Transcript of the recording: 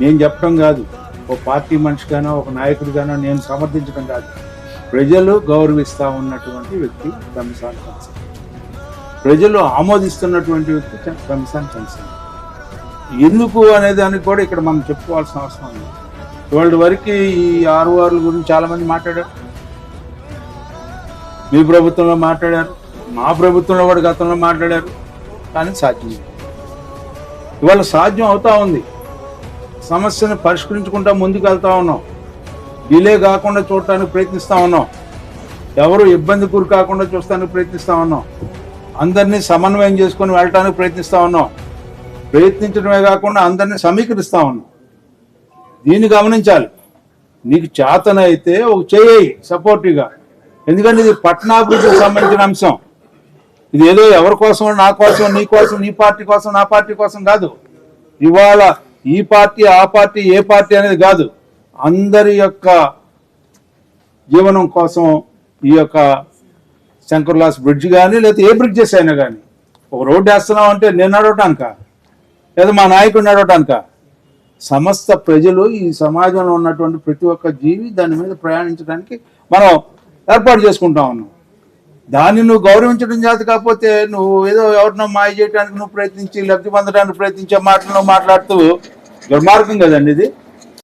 నేను చెప్పడం కాదు. ఒక పార్టీ మనిషిగానో ఒక నాయకుడిగానో నేను సమర్థించడం కాదు. ప్రజలు గౌరవిస్తా ఉన్నటువంటి వ్యక్తి రమసాన్ కన్సన్ ప్రజలు ఆమోదిస్తున్నటువంటి వ్యక్తి రమసాన్ కన్సన్ ఎందుకు అనే దానికి కూడా ఇక్కడ మనం చెప్పుకోవాల్సిన అవసరం ఉంది ఇవాళ వరకు ఈ ఆరు వారుల గురించి చాలామంది మాట్లాడారు. మీ ప్రభుత్వంలో మాట్లాడారు. మా ప్రభుత్వంలో కూడా గతంలో మాట్లాడారు. కానీ సాధ్యం ఇవాళ సాధ్యం అవుతా ఉంది. సమస్యను పరిష్కరించుకుంటా ముందుకు వెళ్తా ఉన్నాం. డిలే కాకుండా చూడటానికి ప్రయత్నిస్తా ఉన్నాం. ఎవరు ఇబ్బంది గురి కాకుండా చూస్తానికి ప్రయత్నిస్తా ఉన్నాం. అందరినీ సమన్వయం చేసుకొని వెళ్ళటానికి ప్రయత్నిస్తా ఉన్నాం. ప్రయత్నించడమే కాకుండా అందరినీ సమీకరిస్తా ఉన్నాం. దీన్ని గమనించాలి. నీకు చేతనైతే ఒక చేయి సపోర్టివ్గా. ఎందుకంటే ఇది పట్టణాభివృద్ధికి సంబంధించిన అంశం. ఇది ఏదో ఎవరి కోసం నా కోసం నీ కోసం నీ పార్టీ కోసం నా పార్టీ కోసం కాదు. ఇవాళ ఈ పార్టీ ఆ పార్టీ ఏ పార్టీ అనేది కాదు. అందరి యొక్క జీవనం కోసం ఈ యొక్క శంకర్లాస్ బ్రిడ్జ్ కానీ లేకపోతే ఏ బ్రిడ్జెస్ అయినా కానీ ఒక రోడ్డు వేస్తున్నాం అంటే నేను నడవటానిక? లేదా మా నాయకుడు నడవటానిక? సమస్త ప్రజలు ఈ సమాజంలో ఉన్నటువంటి ప్రతి ఒక్క జీవి దాని మీద ప్రయాణించడానికి మనం ఏర్పాటు చేసుకుంటా ఉన్నాం. దాన్ని నువ్వు గౌరవించడం చేత కాకపోతే నువ్వు ఏదో ఎవరినో మాయ చేయడానికి నువ్వు ప్రయత్నించి లబ్ధి పొందడానికి ప్రయత్నించే మాటలు మాట్లాడుతూ దుర్మార్గం కదండి ఇది